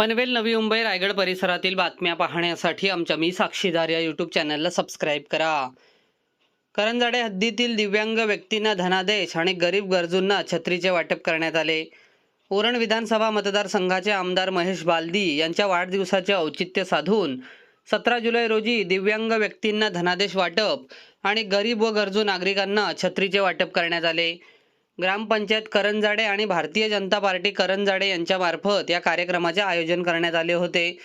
पनवेल नवी मुंबई रायगड परिसरातील बातम्या पाहण्यासाठी आमच्या मी साक्षीदार या यूट्यूब चॅनलला सबस्क्राईब करा. करंजाडे हद्दीतील दिव्यांग व्यक्तींना धनादेश आणि गरीब गरजूंना छत्रीचे वाटप करण्यात आले. उरण विधानसभा मतदारसंघाचे आमदार महेश बालदी यांच्या वाढदिवसाचे औचित्य साधून सतरा जुलै रोजी दिव्यांग व्यक्तींना धनादेश वाटप आणि गरीब व गरजू नागरिकांना छत्रीचे वाटप करण्यात आले. ग्रामपंचायत करंजाडे आणि भारतीय जनता पार्टी करंजाडे यांच्यामार्फत या कार्यक्रमाचे आयोजन करण्यात आले होते.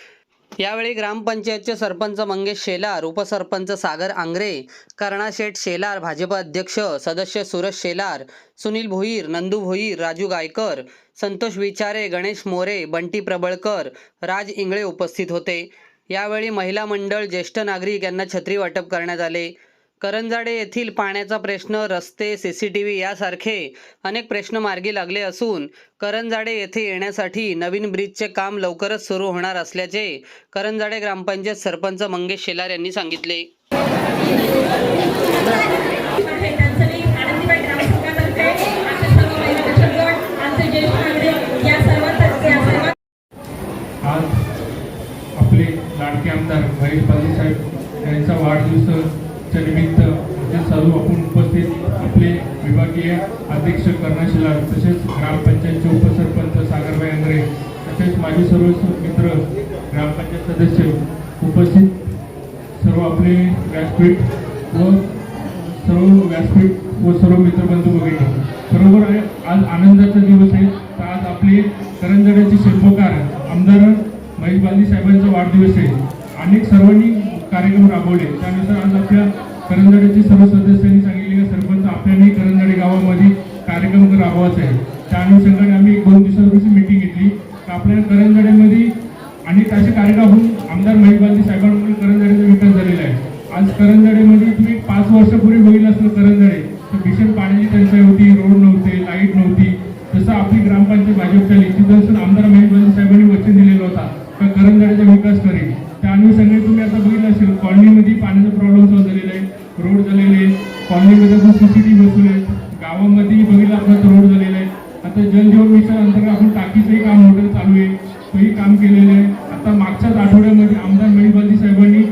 यावेळी ग्रामपंचायतचे सरपंच मंगेश शेलार उपसरपंच सागर आंग्रे कर्णाशेठ शेलार भाजप अध्यक्ष सदस्य सुरज शेलार सुनील भोईर नंदू भोईर राजू गायकर संतोष विचारे गणेश मोरे बंटी प्रबळकर राज इंगळे उपस्थित होते. यावेळी महिला मंडळ ज्येष्ठ नागरिक यांना छत्री वाटप करण्यात आले. करंजाडे येथील पाण्याचा प्रश्न रस्ते सीसीटीव्ही यासारखे अनेक प्रश्न मार्गी लागले असून करंजाडे येथे येण्यासाठी नवीन ब्रिजचे काम लवकरच सुरू होणार असल्याचे करंजाडे ग्रामपंचायत सरपंच मंगेश शेलार यांनी सांगितले. आज आपले लाडके आमदार महेश पाटील साहेब यांचा वाढदिवस निमित्त इथे सर्व आपण उपस्थित आपले विभागीय अध्यक्ष कर्णशिलार तसेच ग्रामपंचायतचे उपसरपंच सागरबाई आंग्रे तसेच माझे सर्व मित्र ग्रामपंचायत सदस्य उपस्थित सर्व आपले व्यासपीठ व सर्व व्यासपीठ व सर्व मित्रबंधू वगैरे बरोबर आहे? आज आनंदाचा दिवस आहे. तर आज आपले करंजड्याचे शिल्पकार आमदार महेश बांधी साहेबांचा वाढदिवस आहे. अनेक सर्वांनी कार्यक्रम राबवले. त्यानुसार आज आपल्या करंजड्याचे सर्व सदस्यांनी सांगितले की सरपंच आपल्यालाही करंजाडे गावामध्ये कार्यक्रम राबवायचा आहे. त्या अनुषंगाने आम्ही एक दोन दिवसापूर्वी मिटिंग घेतली. तर आपल्या करंजाड्यामध्ये अनेक असे कार्यक्रम होऊन आमदार महेश बालदी साहेबांमुळे करंजाड्याचा विकास झालेला आहे. आज करंजड्यामध्ये तुम्ही पाच वर्षापूर्वी होईल असलं करंजाडे तर भीषण पाण्याची टंचाई होती रोड नव्हते लाइट नव्हती. तसं आपली ग्रामपंचायत भाजपच्या तिथं आमदार महेश बालदी साहेबांनी वचन दिलेलं होता का करंजड्याचा विकास करेल त्या अनुषंगाने तुम्ही आता बघितलं असेल कॉलनीमध्ये पाण्याचा प्रॉब्लेम सॉल्व्ह झालेला आहे रोड झालेले कॉलनीमध्ये पण सीसीटीव्ही बसवले आहेत. गावामध्ये बघितलं आपलं रोड झालेला आहे. आता जलजीवन मिशन अंतर्गत आपण टाकीचंही काम मोठं चालू आहे. तोही काम केलेलं आहे. आता मागच्याच आठवड्यामध्ये आमदार महेश साहेबांनी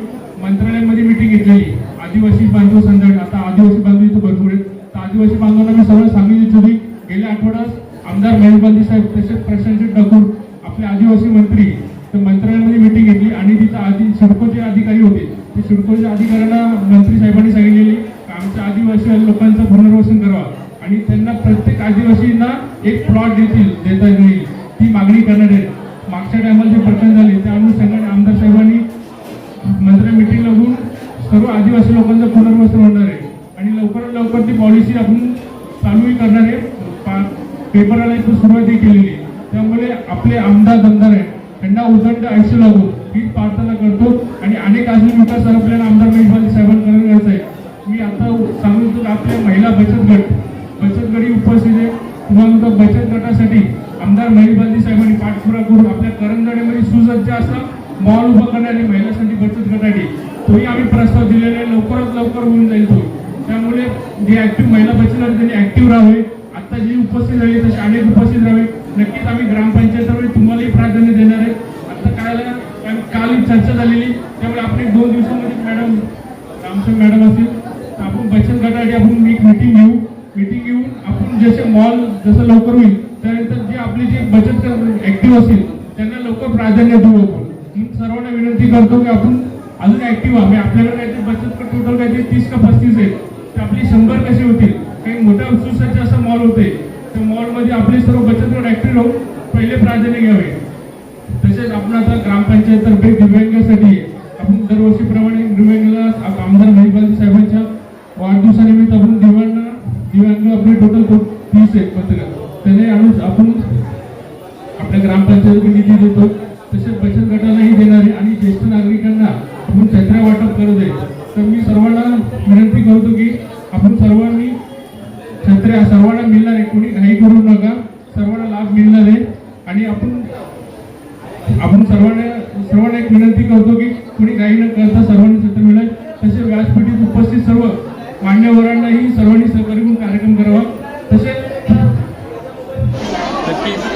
मंत्रालयामध्ये मिटिंग घेतलेली. आदिवासी बांधव संदर्भ आता आदिवासी बांधव इथं भरपूर आहेत. तर आदिवासी बांधवांना मी सर्व सांगितली की गेल्या आठवड्यात आमदार महेश साहेब तसेच प्रशांत ठाकूर आपले आदिवासी मंत्री तर मंत्रालयामध्ये मिटिंग घेतली आणि तिथं आधी सिडकोचे अधिकारी होते. सिडकोच्या अधिकाऱ्यांना मंत्री साहेबांनी सांगितलेली आमच्या आदिवासी लोकांचं पुनर्वसन करावा. आणि त्यांना प्रत्येक आदिवासींना एक प्लॉट देतील देता येईल ती मागणी करणार आहे मागच्या टायमाला जे प्रकरण झाले त्या अनुषंगाने आमदार साहेबांनी मंत्री मिटिंग लागून सर्व आदिवासी लोकांचं पुनर्वसन होणार आहे. आणि लवकरात लवकर ती पॉलिसी आपण चालूही करणार आहे. पा- पेपराला सुरुवातही केलेली त्यामुळे आपले आमदार दमदार आहेत. त्यांना उदंड आयुष्य लागू ही प्रार्थना करतो. आणि अनेक अजून विकास आपल्याला आमदार महेशबाजी साहेबांकडे करायचं आहे मी आता सांगू इच्छितो आपल्या महिला बचत गट बचत गटी उपस्थित आहे. तुम्हाला बचत गटासाठी आमदार महेश साहेबांनी पाठपुरा करून आपल्या करंजाडीमध्ये सुसज्ज असा मॉल उभा करणारी महिलांसाठी बचत गटासाठी तोही आम्ही प्रस्ताव दिलेला आहे. लवकरात लवकर होऊन जाईल तो. त्यामुळे जे ऍक्टिव्ह महिला बचत गट त्यांनी ऍक्टिव्ह राहावे आता जी उपस्थित झाली तसे अनेक उपस्थित राहावे. नक्कीच आम्ही ग्रामपंचायतीवर तुम्हालाही प्राधान्य देणार आहे. काय- चर्चा झालेली. त्यामुळे आपण एक दोन दिवसामध्ये मॅडम रामसंग मॅडम असतील तर आपण बचत गटासाठी आपण एक मिटिंग घेऊ. मिटिंग घेऊन आपण जसे मॉल जसं लवकर होईल त्यानंतर जे आपली जे बचत ऍक्टिव्ह असतील त्यांना लवकर प्राधान्य देऊ आपण. मी सर्वांना विनंती करतो की आपण अजून ऍक्टिव्ह आम्ही म्हणजे आपल्याकडे काहीतरी बचत गट टोटल काहीतरी तीस का पस्तीस आहेत. तर आपली शंभर कसे होतील? काही मोठ्या सुसज्ज असं मॉल होते त्या मॉलमध्ये आपले सर्व बचत गट ऍक्टिव्ह राहून पहिले प्राधान्य घ्यावे. विशेष आपण आता ग्रामपंचायततर्फे दिव्यांगासाठी आपण दरवर्षीप्रमाणे दिव्यांगाला आमदार महिबाजी साहेबांच्या वाढदिवसानिमित्त आपण दिव्यांना दिव्यांग आपले टोटल तीस आहेत पत्रक त्याने आणून आपण आपल्या ग्रामपंचायतीला निधी देतो. तसेच बचत गटालाही देणार आहे आणि ज्येष्ठ नागरिकांना आपण छत्र्या वाटप करत आहे. तर मी सर्वांना विनंती करतो की आपण सर्वांनी छत्र्या सर्वांना मिळणार आहे. कोणी घाई करू नका. सर्वांना लाभ मिळणार आहे. आणि आपण आपण सर्वांना सर्वांना एक विनंती करतो की कोणी काही न करता सर्वांनी सत्र मिळेल. तसेच व्यासपीठीत उपस्थित सर्व मान्यवरांनाही सर्वांनी सहकार्य करून कार्यक्रम करावा. तसेच नक्कीच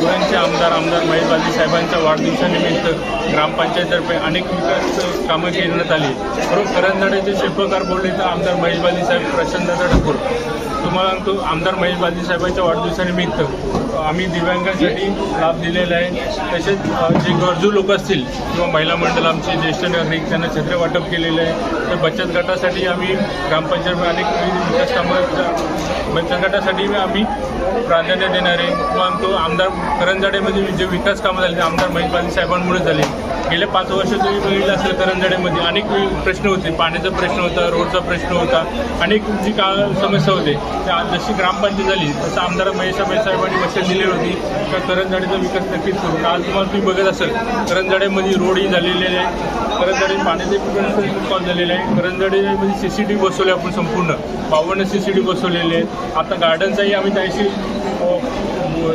धुळ्यांचे आमदार आमदार महेशबाजी साहेबांच्या वाढदिवसानिमित्त ग्रामपंचायततर्फे अनेक विकास कामं करण्यात आली बरोबर करंजाड्याचे शिल्पकार बोलले तर आमदार महेशबाजी साहेब प्रशांतदादा ठाकूर तुम्हाला सांगतो आमदार महेश बाजी साहेबांच्या वाढदिवसानिमित्त आम्ही दिव्यांगांसाठी लाभ दिलेला आहे. तसेच जे गरजू लोक असतील किंवा महिला मंडळ आमचे ज्येष्ठ नागरिक त्यांना छत्र वाटप केलेलं आहे. तर बचत गटासाठी आम्ही ग्रामपंचायत अनेक विकास कामं बचत गटासाठी आम्ही प्राधान्य देणारे किंवा तो आमदार करंजाडेमध्ये जे विकास कामं झाले ते आमदार महेश बाजी साहेबांमुळे झाले. गेल्या पाच वर्ष तुम्ही बघितलं असेल करंजाडेमध्ये अनेक प्रश्न होते. पाण्याचा प्रश्न होता रोडचा प्रश्न होता. अनेक जी का समस्या होते. त्या आज जशी ग्रामपंचायत झाली तसं आमदार महेश महेश साहेबांनी वचन दिली होती. तर करंजाडेचा विकास नक्कीच करून आज तुम्हाला तुम्ही बघत असेल करंजाड्यामध्ये रोडही झालेले आहे. करंजाडे पाण्याचे कॉल झालेले आहे. करंजाडेमध्ये सी सी टी व्ही बसवले आपण संपूर्ण. बावन्न सी सी टी बसवलेले आहेत. आता गार्डनचाही आम्ही त्याशी अ,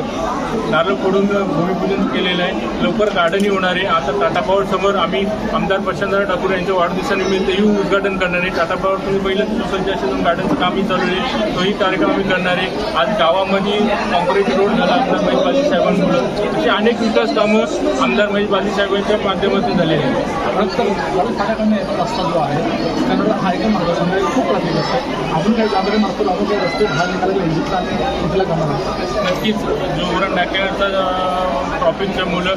नारळ फोडून भूमिपूजन केलेलं आहे. लवकर गार्डनही होणार आहे. आता टाटा पॉवर समोर आम्ही आमदार प्रशांतराव ठाकूर यांच्या वाढदिवसानिमित्तही उद्घाटन करणार आहे. टाटा पॉवर तुम्ही पहिलं सुसज्ज असेल गार्डनचं कामही चालू आहे. तोही कार्यक्रम आम्ही करणार आहे. आज गावामध्ये कॉन्क्रीट रोड झाला आमदार महेश बाजी साहेबांमुळं. अशी अनेक विकास कामं आमदार महेश बाजी साहेबांच्या माध्यमातून झालेली आहेत. खूप ट्रॅफिक असते रस्ते बाहेर कुठल्या कामाला? नक्कीच. जो उरण नाक्याचा टॉपिकच्या मुलं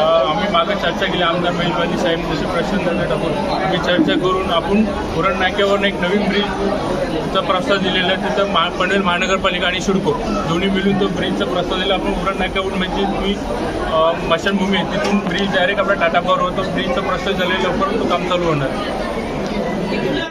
आम्ही मागं चर्चा केली. आमदार महिलवादी साहेब जसे प्रशांत ठाकूर आम्ही चर्चा करून आपण उरण नाक्यावर एक नवीन ब्रिजचा प्रस्ताव दिलेला आहे. तिथं महा पनवेल महानगरपालिका आणि शिडको दोन्ही मिळून तो ब्रिजचा प्रस्ताव दिला. आपण उरण नाक्यावरून म्हणजे तुम्ही मशानभूमी आहे. तिथून ब्रिज डायरेक्ट आपल्या टाटा पॉवर होतो ब्रिजचा प्रस्ताव झालेला लवकर तो काम चालू होणार